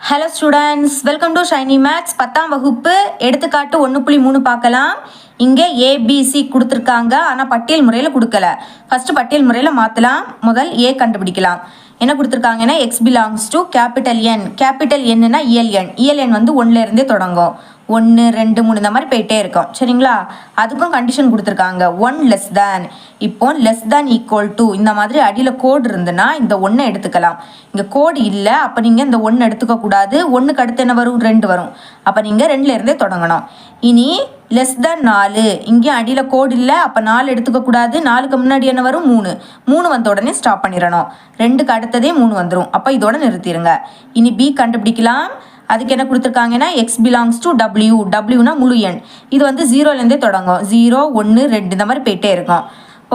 Hello students welcome to Shiny Maths பத்தாம் வகுப்பு எடுத்துக்காட்டு ஒன்று புள்ளி மூணு பார்க்கலாம். இங்கே ஏபிசி கொடுத்துருக்காங்க. ஆனால் பட்டியல் முறையில் கொடுக்கல. ஃபஸ்ட்டு பட்டியல் முறையில் மாற்றலாம் முதல் ஏ கண்டுபிடிக்கலாம். என்ன கொடுத்துருக்காங்கன்னா X belongs to capital N capital என்னன்னா இயல் எண் இயல் எண் வந்து ஒன்றுல இருந்தே தொடங்கும். ஒன்று ரெண்டு மூணு இந்த மாதிரி போயிட்டே இருக்கும். சரிங்களா? அதுக்கும் கண்டிஷன் கொடுத்துருக்காங்க. ஒன் லெஸ் தேன் இப்போ லெஸ் தேன் ஈக்குவல் டு இந்த மாதிரி அடியில் கோடு இருந்துன்னா இந்த ஒன்றை எடுத்துக்கலாம். இங்கே கோடு இல்லை அப்போ நீங்கள் இந்த ஒன்று எடுத்துக்கக்கூடாது ஒன்றுக்கு அடுத்து என்ன வரும்? ரெண்டு வரும். அப்போ நீங்கள் ரெண்டுலேருந்தே தொடங்கணும். இனி லெஸ் தேன் நாலு. இங்கேயும் அடியில் கோடு இல்லை அப்போ நாலு எடுத்துக்கக்கூடாது நாலுக்கு முன்னாடி என்ன வரும்? மூணு. மூணு வந்த உடனே ஸ்டாப் பண்ணிடணும். ரெண்டுக்கு அடுத்ததே மூணு வந்துடும் அப்போ இதோட நிறுத்திடுங்க இனி பி கண்டுபிடிக்கலாம். அதுக்கு என்ன கொடுத்துருக்காங்கன்னா எக்ஸ் பிலாங்ஸ் டு டபிள்யூ டபிள்யூனா முழு எண். இது வந்து ஜீரோலேருந்தே தொடங்கும். ஜீரோ ஒன்று ரெண்டு இந்த மாதிரி போயிட்டே இருக்கும்.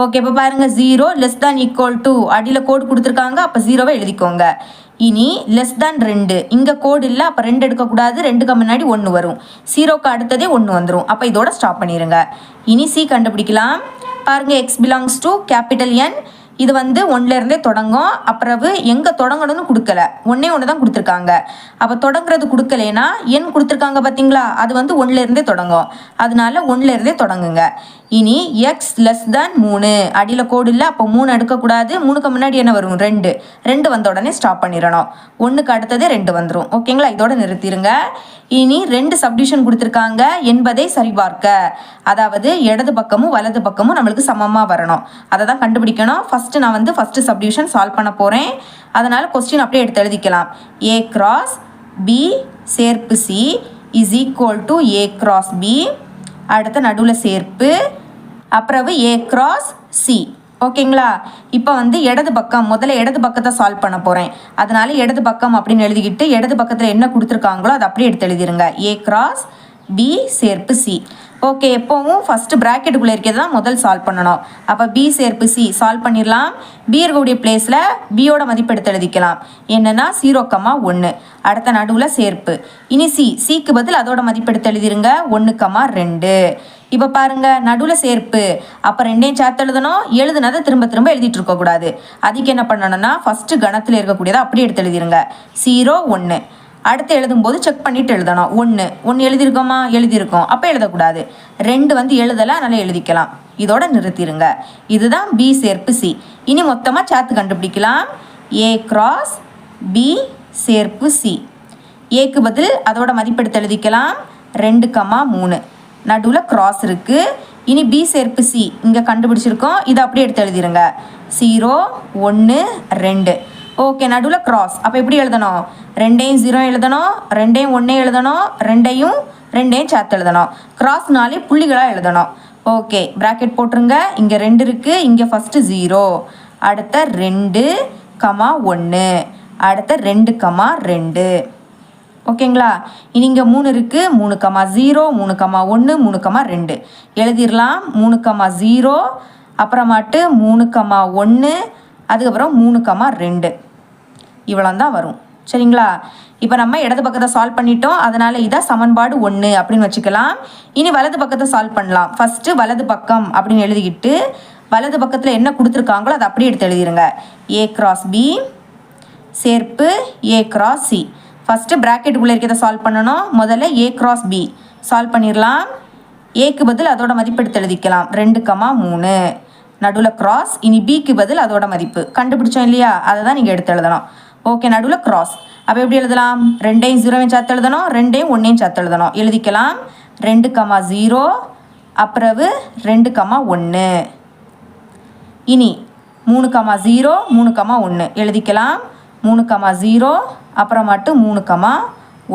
ஓகே இப்போ பாருங்க zero less than equal to அடியில் கோடு கொடுத்துருக்காங்க அப்போ ஜீரோவை எழுதிக்கோங்க. இனி லெஸ் தேன் ரெண்டு. இங்கே கோடு இல்லை அப்போ ரெண்டு எடுக்கக்கூடாது ரெண்டுக்கு முன்னாடி ஒன்று வரும். ஜீரோக்கு அடுத்ததே ஒன்று வந்துடும் அப்போ இதோட ஸ்டாப் பண்ணிடுங்க இனி சி கண்டுபிடிக்கலாம். பாருங்கள் X belongs to capital N இது வந்து ஒன்றுல இருந்தே தொடங்கும். அப்புறவு எங்கே தொடங்கணும்னு கொடுக்கல. ஒன்றே ஒன்று தான் கொடுத்துருக்காங்க. அப்போ தொடங்குறது கொடுக்கலனா எண் கொடுத்துருக்காங்க பார்த்தீங்களா அது வந்து ஒன்றுலேருந்தே தொடங்கும். அதனால ஒன்றுல இருந்தே தொடங்குங்க. இனி எக்ஸ் லெஸ் தேன் மூணு. அடியில் கோடு இல்லை அப்போ மூணு எடுக்கக்கூடாது மூணுக்கு முன்னாடி என்ன வரும்? ரெண்டு. ரெண்டு வந்த உடனே ஸ்டாப் பண்ணிடணும். ஒன்றுக்கு அடுத்தது ரெண்டு வந்துடும் ஓகேங்களா இதோட நிறுத்திடுங்க இனி ரெண்டு சப்டிஷன் கொடுத்துருக்காங்க என்பதை சரிபார்க்க. அதாவது இடது பக்கமும் வலது பக்கமும் நம்மளுக்கு சமமாக வரணும். அதை தான் கண்டுபிடிக்கணும். ஃபஸ்ட்டு நான் வந்து ஃபஸ்ட்டு சப்டிஷன் சால்வ் பண்ண போகிறேன் அதனால் கொஸ்டின் அப்படியே எடுத்து எழுதிக்கலாம். ஏ கிராஸ் பி சேர்ப்பு C is equal to A cross B அடுத்த நடுவில் சேர்ப்பு அப்புறவு ஏ கிராஸ் சி ஓகேங்களா? இப்போ வந்து இடது பக்கம் முதல்ல இடது பக்கத்தை சால்வ் பண்ண போகிறேன் அதனால இடது பக்கம் அப்படின்னு எழுதிக்கிட்டு இடது பக்கத்தில் என்ன கொடுத்துருக்காங்களோ அதை அப்படியே எடுத்து எழுதிருங்க. ஏ கிராஸ் பி சேர்ப்பு சி ஓகே எப்போவும் ஃபஸ்ட்டு ப்ராக்கெட்டுக்குள்ளே இருக்கிறது தான் முதல் சால்வ் பண்ணணும். அப்போ பி சேர்ப்பு சி சால்வ் பண்ணிடலாம். பி இருக்கக்கூடிய பிளேஸில் பியோட மதிப்பு எடுத்து எழுதிக்கலாம். என்னென்னா ஜீரோ கம்மா ஒன்று அடுத்த நடுவில் சேர்ப்பு. இனி சி சிக்கு பதில் அதோட மதிப்பு எடுத்து எழுதிருங்க. ஒன்று கம்மா ரெண்டு. இப்போ பாருங்கள் நடுவில் சேர்ப்பு. அப்போ ரெண்டையும் சேர்த்து எழுதணும். எழுதுனதை திரும்ப திரும்ப எழுதிட்டு இருக்கக்கூடாது. அதுக்கு என்ன பண்ணணும்னா ஃபஸ்ட்டு கணத்தில் இருக்கக்கூடியதை அப்படியே எடுத்து எழுதிருங்க. ஜீரோ ஒன்று அடுத்து எழுதும்போது செக் பண்ணிட்டு எழுதணும். ஒன்று ஒன்று எழுதியிருக்கோமா? எழுதியிருக்கோம். அப்போ எழுதக்கூடாது. ரெண்டு வந்து எழுதலை அதனால் எழுதிக்கலாம். இதோட நிறுத்திடுங்க இதுதான் பி சேர்ப்பு சி இனி மொத்தமாக சேர்த்து கண்டுபிடிக்கலாம். ஏ கிராஸ் பி சேர்ப்பு சி ஏக்கு பதில் அதோட மதிப்பெடுத்து எழுதிக்கலாம். ரெண்டு கம்மா மூணு. நடுவில் கிராஸ் இருக்குது இனி பி சேர்ப்பு சி இங்கே கண்டுபிடிச்சிருக்கோம். இதை அப்படியே எடுத்து எழுதிடுங்க ஜீரோ ஒன்று ரெண்டு. ஓகே நடுவில் க்ராஸ் அப்போ எப்படி எழுதணும்? ரெண்டையும் ஜீரோ எழுதணும் ரெண்டையும் ஒன்றே எழுதணும் ரெண்டையும் ரெண்டையும் சேர்த்து எழுதணும். க்ராஸ்னாலே புள்ளிகளாக எழுதணும். ஓகே ப்ராக்கெட் போட்டுருங்க. இங்கே ரெண்டு இருக்குது இங்கே ஃபஸ்ட்டு ஜீரோ அடுத்த ரெண்டு கமா ஒன்று அடுத்த ரெண்டு கமா ரெண்டு. ஓகேங்களா இனி இங்கே மூணு இருக்குது மூணு கமா ஜீரோ மூணு கமா ஒன்று மூணு கமா ரெண்டு. எழுதிடலாம் மூணு கமா ஜீரோ அப்புறமாட்டு மூணு கமா ஒன்று அதுக்கப்புறம் மூணு கமா ரெண்டு. இவ்வளோ தான் வரும். சரிங்களா? இப்போ நம்ம இடது பக்கத்தை சால்வ் பண்ணிட்டோம். அதனால் இதான் சமன்பாடு ஒன்று அப்படின்னு வச்சுக்கலாம். இனி வலது பக்கத்தை சால்வ் பண்ணலாம். ஃபஸ்ட்டு வலது பக்கம் அப்படின்னு எழுதிக்கிட்டு வலது பக்கத்தில் என்ன கொடுத்துருக்காங்களோ அதை அப்படியே எடுத்து எழுதிடுங்க ஏ கிராஸ் பி சேர்ப்பு ஏ கிராஸ் சி ஃபஸ்ட்டு ப்ராக்கெட்டுக்குள்ளே இருக்கிறத சால்வ் பண்ணணும். முதல்ல ஏ கிராஸ் பி சால்வ் பண்ணிடலாம். ஏக்கு பதில் அதோட மதிப்பெடுத்து எழுதிக்கலாம். ரெண்டு கமா மூணு. நடுவில் கிராஸ் இனி பிக்கு பதில் அதோட மதிப்பு. கண்டுபிடிச்சோம் இல்லையா? அதை தான் நீங்கள் எடுத்து எழுதணும். ஓகே நடுவில் கிராஸ் அப்போ எப்படி எழுதலாம்? ரெண்டையும் ஜீரோவையும் சேர்த்து எழுதணும் ரெண்டையும் ஒன்றையும் சேர்த்து எழுதணும். எழுதிக்கலாம். ரெண்டு கமா ஜீரோ அப்புறவு ரெண்டு கமா ஒன்று இனி மூணு கமா ஜீரோ மூணு கமா ஒன்று எழுதிக்கலாம். மூணு கமா ஜீரோ அப்புறமாட்டு மூணு கமா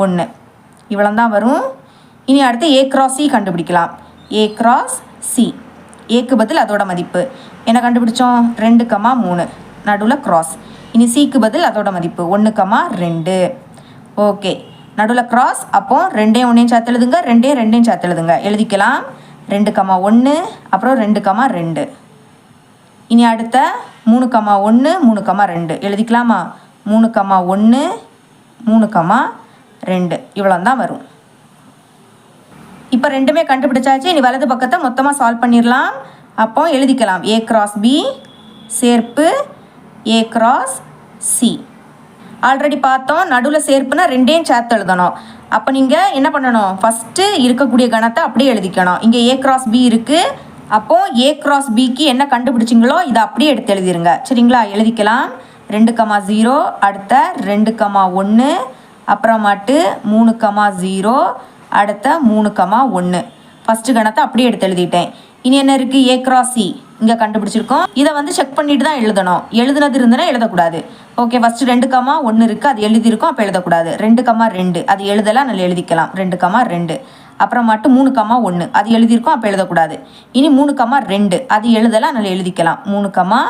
ஒன்று இவ்வளோ தான் வரும். இனி அடுத்து ஏ கிராஸ் சி கண்டுபிடிக்கலாம். ஏ கிராஸ் சி ஏக்கு பதில் அதோட மதிப்பு. என்ன கண்டுபிடிச்சோம்? ரெண்டு கமா மூணு. நடுவில் க்ராஸ் இனி சிக்கு பதில் அதோட மதிப்பு. ஒன்று கமா ரெண்டு. ஓகே நடுவில் க்ராஸ் அப்போ ரெண்டையும் ஒன்றையும் சேர்த்து எழுதுங்க. ரெண்டையும் ரெண்டையும் சேர்த்து எழுதுங்க. எழுதிக்கலாம். ரெண்டு கமா ஒன்று அப்புறம் ரெண்டு கமா ரெண்டு. இனி அடுத்த மூணு கமா ஒன்று மூணு கமா ரெண்டு. எழுதிக்கலாமா? மூணு கமா ஒன்று மூணு கமா ரெண்டு. இவ்வளோ தான் வரும். இப்போ ரெண்டுமே கண்டுபிடிச்சாச்சு. இனி வலது பக்கத்தை மொத்தமாக சால்வ் பண்ணிடலாம் அப்போ எழுதிக்கலாம். ஏ கிராஸ் பி சேர்ப்பு ஏ கிராஸ் சி ஆல்ரெடி பார்த்தோம். நடுவில் சேர்ப்புனா ரெண்டையும் சேர்த்து எழுதணும். அப்போ நீங்கள் என்ன பண்ணணும்? ஃபஸ்ட்டு இருக்கக்கூடிய கணத்தை அப்படியே எழுதிக்கணும். இங்கே ஏ கிராஸ் பி இருக்குது அப்போ ஏ கிராஸ் பிக்கு என்ன கண்டுபிடிச்சிங்களோ இதை அப்படியே எடுத்து எழுதிருங்க. சரிங்களா? எழுதிக்கலாம். ரெண்டு கமா ஜீரோ அடுத்த ரெண்டு கமா ஒன்று அப்புறமாட்டு மூணு கமா ஜீரோ அடுத்த மூணு கமா ஒன்று ஃபஸ்ட்டு கணத்தை அப்படியே எடுத்து எழுதிட்டேன். இனி என்ன இருக்குது ஏ கிராஸ் சி இங்கே கண்டுபிடிச்சிருக்கோம். இதை வந்து செக் பண்ணிட்டு தான் எழுதணும். எழுதுனது இருந்ததுன்னா எழுதக்கூடாது. ஓகே ஃபஸ்ட்டு ரெண்டு கமா ஒன்று இருக்குது அது எழுதியிருக்கோம் அப்போ எழுதக்கூடாது. ரெண்டு கமா ரெண்டு. அது எழுதலாம் நல்லா எழுதிக்கலாம். ரெண்டு கமா ரெண்டு. அப்புறம் மட்டும் மூணு கமா ஒன்று அது எழுதியிருக்கோம் அப்போ எழுதக்கூடாது. இனி மூணு கமா ரெண்டு. அது எழுதலாம் நல்லா எழுதிக்கலாம். மூணு கமா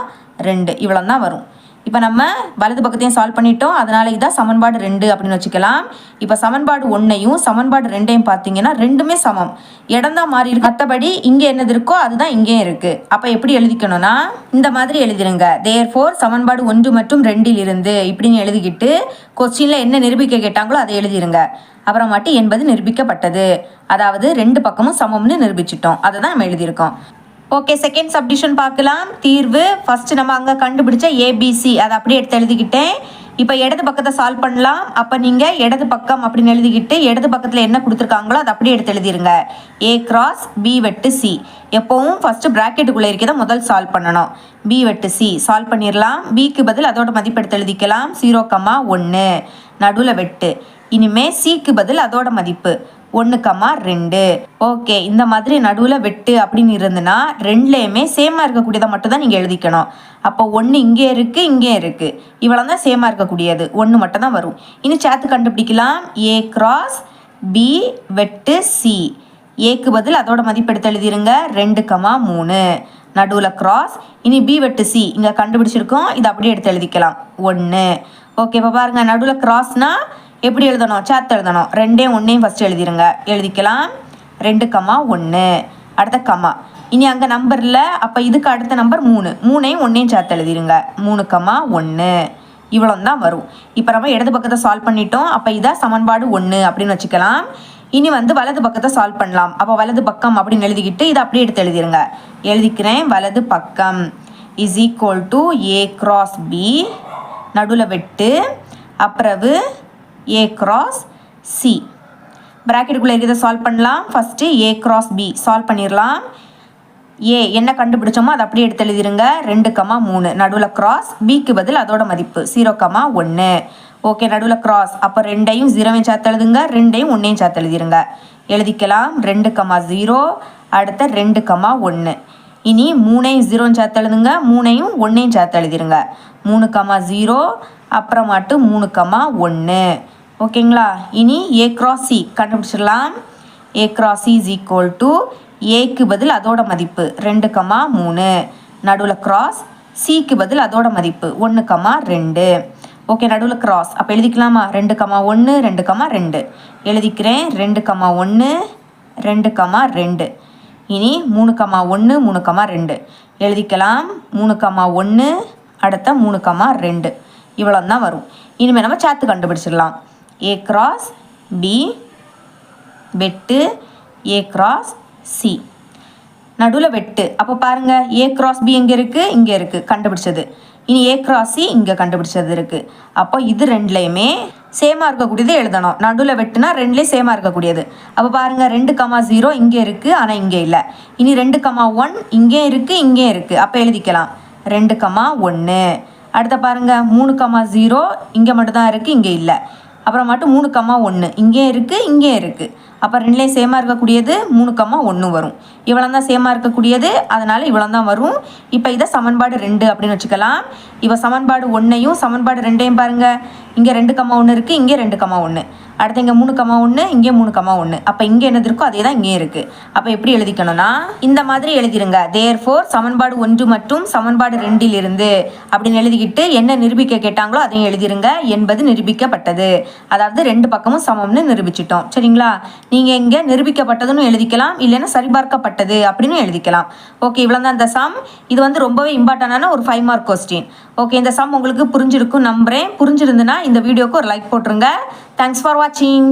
ரெண்டு. இவ்வளோ தான் வரும். இப்போ நம்ம வலது பக்கத்தையும் சால்வ் பண்ணிட்டோம். அதனால இதான் சமன்பாடு ரெண்டு அப்படின்னு வச்சுக்கலாம். இப்போ சமன்பாடு ஒன்றையும் சமன்பாடு ரெண்டையும் பார்த்தீங்கன்னா ரெண்டுமே சமம். இடம் தான் மாறி இருக்கு. மற்றபடி இங்கே என்னது இருக்கோ அதுதான் இங்கேயும் இருக்குது அப்போ எப்படி எழுதிக்கணும்னா இந்த மாதிரி எழுதிருங்க. தேர் ஃபோர் சமன்பாடு ஒன்று மற்றும் ரெண்டில் இருந்து இப்படின்னு எழுதிக்கிட்டு கொஸ்டினில் என்ன நிரூபிக்க கேட்டாங்களோ அதை எழுதிருங்க. அப்புறமாட்டி என்பது நிரூபிக்கப்பட்டது. அதாவது ரெண்டு பக்கமும் சமம்னு நிரூபிச்சிட்டோம். அதை தான் நம்ம எழுதியிருக்கோம். ஓகே செகண்ட் சப்டிஷன் பார்க்கலாம். தீர்வு ஃபஸ்ட்டு நம்ம அங்கே கண்டுபிடிச்ச ஏபிசி அதை அப்படியே எடுத்து எழுதிக்கிட்டேன். இப்போ இடது பக்கத்தை சால்வ் பண்ணலாம். அப்போ நீங்கள் இடது பக்கம் அப்படின்னு எழுதிக்கிட்டு இடது பக்கத்தில் என்ன கொடுத்துருக்காங்களோ அதை அப்படியே எடுத்து எழுதிருங்க. ஏ கிராஸ் பி வெட்டு சி எப்போவும் ஃபஸ்ட்டு ப்ராக்கெட்டுக்குள்ளே இருக்கிறத முதல் சால்வ் பண்ணணும். பி வெட்டு சி சால்வ் பண்ணிடலாம் பிக்கு பதில் அதோட மதிப்பு எடுத்து எழுதிக்கலாம். ஜீரோ கம்மா ஒன்று நடுவில் வெட்டு. இனிமே சிக்கு பதில் அதோட மதிப்பு. ஒன்று கம்மா ரெண்டு. ஓகே இந்த மாதிரி நடுவில் வெட்டு அப்படின்னு இருந்துன்னா ரெண்டுலேயுமே சேமாக இருக்கக்கூடியதை மட்டும் தான் நீங்கள் எழுதிக்கணும். அப்போ ஒன்று இங்கே இருக்குது இங்கே இருக்குது இவ்வளோ தான் சேமாக இருக்கக்கூடியது. ஒன்று மட்டும் தான் வரும். இனி சேர்த்து கண்டுபிடிக்கலாம். ஏ கிராஸ் பி வெட்டு சி ஏக்கு பதில் அதோட மதிப்பு எடுத்து எழுதிருங்க. ரெண்டு கமா மூணு. நடுவில் கிராஸ் இனி பி வெட்டு சி இங்கே கண்டுபிடிச்சிருக்கோம். இதை அப்படியே எடுத்து எழுதிக்கலாம். ஒன்று ஓகே இப்போ பாருங்கள் நடுவில் கிராஸ்னால் எப்படி எழுதணும்? சேர்த்து எழுதணும். ரெண்டையும் ஒன்றையும் ஃபஸ்ட்டு எழுதிருங்க. எழுதிக்கலாம். ரெண்டு கமா ஒன்று அடுத்த கமா இனி அங்கே நம்பரில் அப்போ இதுக்கு அடுத்த நம்பர் மூணு. மூணையும் ஒன்றையும் சேர்த்து எழுதிருங்க. மூணு கமா ஒன்று இவ்வளோ தான் வரும். இப்போ நம்ம இடது பக்கத்தை சால்வ் பண்ணிட்டோம். அப்போ இதான் சமன்பாடு ஒன்று அப்படின்னு வச்சுக்கலாம். இனி வந்து வலது பக்கத்தை சால்வ் பண்ணலாம். அப்போ வலது பக்கம் அப்படின்னு எழுதிக்கிட்டு இதை அப்படியே எடுத்து எழுதிருங்க. எழுதிக்கிறேன். வலது பக்கம் is equal to A cross B நடுவில் வெட்டு. அப்புறவு ஏ கிராஸ் சி ப்ராக்கெட்டுக்குள்ளே இருக்கிறத சால்வ் பண்ணலாம். First A cross B solve பண்ணிடலாம். ஏ என்ன கண்டுபிடிச்சோமோ அதை அப்படியே எடுத்து எழுதிருங்க. ரெண்டு கமா மூணு. நடுவில் கிராஸ் பிக்கு பதில் அதோட மதிப்பு. ஜீரோ கமா ஒன்று ஓகே நடுவில் கிராஸ் அப்போ ரெண்டையும் ஜீரோவையும் சேர்த்து எழுதுங்க. ரெண்டையும் ஒன்றையும் சேர்த்து எழுதிருங்க. எழுதிக்கலாம். ரெண்டு கமா ஜீரோ அடுத்த ரெண்டு கமா ஒன்று இனி மூணையும் ஜீரோன்னு சேர்த்து எழுதுங்க. மூணையும் ஒன்றையும் சேர்த்து எழுதிருங்க. மூணு கமா ஜீரோ அப்புறமாட்டு மூணு கமா ஒன்று ஓகேங்களா? இனி ஏ கிராஸ் சி கண்டுபிடிச்சிடலாம். A cross C is equal to ஏக்கு பதில் அதோட மதிப்பு ரெண்டு கமா மூணு. நடுவில் கிராஸ் சிக்கு பதில் அதோட மதிப்பு ஒன்று கமா ரெண்டு. ஓகே நடுவில் கிராஸ் அப்போ எழுதிக்கலாமா? ரெண்டு கமா ஒன்று ரெண்டு கமா ரெண்டு. எழுதிக்கிறேன். ரெண்டு கமா ஒன்று ரெண்டு கமா ரெண்டு. இனி மூணு கமா ஒன்று மூணு கமா ரெண்டு. எழுதிக்கலாம். மூணு கமா ஒன்று அடுத்த மூணு கமா ரெண்டு. இவ்வளோ தான் வரும். இனிமேல் நம்ம சேர்த்து கண்டுபிடிச்சிடலாம். ஏ கிராஸ் பி வெட்டு. ஏ கிராஸ் சி நடுவில் வெட்டு. அப்போ பாருங்கள் ஏ கிராஸ் பி எங்கே இருக்குது இங்கே இருக்குது கண்டுபிடிச்சது. இனி ஏ கிராஸ் சி இங்கே கண்டுபிடிச்சது இருக்குது அப்போ இது ரெண்டுலேயுமே சேமாக இருக்கக்கூடியது எழுதணும். நடுவில் வெட்டுனா ரெண்டுலேயும் சேமாக இருக்கக்கூடியது. அப்போ பாருங்கள் ரெண்டு கமா ஜீரோ இங்கே இருக்குது ஆனால் இங்கே இல்லை. இனி ரெண்டு கமா ஒன் இங்கே இருக்குது இங்கே இருக்குது அப்போ எழுதிக்கலாம். ரெண்டு கமா ஒன்று அடுத்த பாருங்கள் மூணு கமா ஜீரோ இங்கே மட்டும்தான் இருக்குது இங்கே இல்லை. அப்புறம் மட்டும் மூணு கம்மா ஒன்று இங்கேயும் இருக்குது இங்கேயும் இருக்குது அப்போ ரெண்டுலேயும் சேமாக இருக்கக்கூடியது மூணு கம்மா ஒன்று வரும். இவ்வளோ தான் சேமாக இருக்கக்கூடியது அதனால் இவ்வளோ தான் வரும். இப்போ இதை சமன்பாடு ரெண்டு அப்படின்னு வச்சுக்கலாம். இப்போ சமன்பாடு ஒன்றையும் சமன்பாடு ரெண்டையும் பாருங்கள் இங்கே ரெண்டு கம்மா ஒன்று இருக்குது இங்கே ரெண்டு கம்மா ஒன்று அடுத்து இங்கே மூணு கம்மா ஒன்று இங்கே மூணு கம்மா ஒன்று அப்போ இங்கே என்னது இருக்கோ அதே தான் இங்கே இருக்குது அப்போ எப்படி எழுதிக்கணும்னா இந்த மாதிரி எழுதிருங்க. தேர் ஃபோர் சமன்பாடு ஒன்று மற்றும் சமன்பாடு ரெண்டில் இருந்து அப்படின்னு எழுதிக்கிட்டு என்ன நிரூபிக்க கேட்டாங்களோ அதையும் எழுதிருங்க. என்பது நிரூபிக்கப்பட்டது. அதாவது ரெண்டு பக்கமும் சமம்னு நிரூபிச்சிட்டோம். சரிங்களா? நீங்கள் இங்கே நிரூபிக்கப்பட்டதுன்னு எழுதிக்கலாம் இல்லைன்னா சரிபார்க்கப்பட்டது அப்படின்னு எழுதிக்கலாம். ஓகே இவ்வளோ தான் இந்த சம் இது வந்து ரொம்பவே இம்பார்ட்டண்டான ஒரு ஃபைவ் மார்க் கொஸ்டின் ஓகே இந்த சம் உங்களுக்கு புரிஞ்சிருக்கும் நம்புகிறேன் புரிஞ்சிருந்துன்னா இந்த வீடியோக்கு ஒரு லைக் போட்டுருங்க. தேங்க்ஸ் ஃபார் வாட்சிங்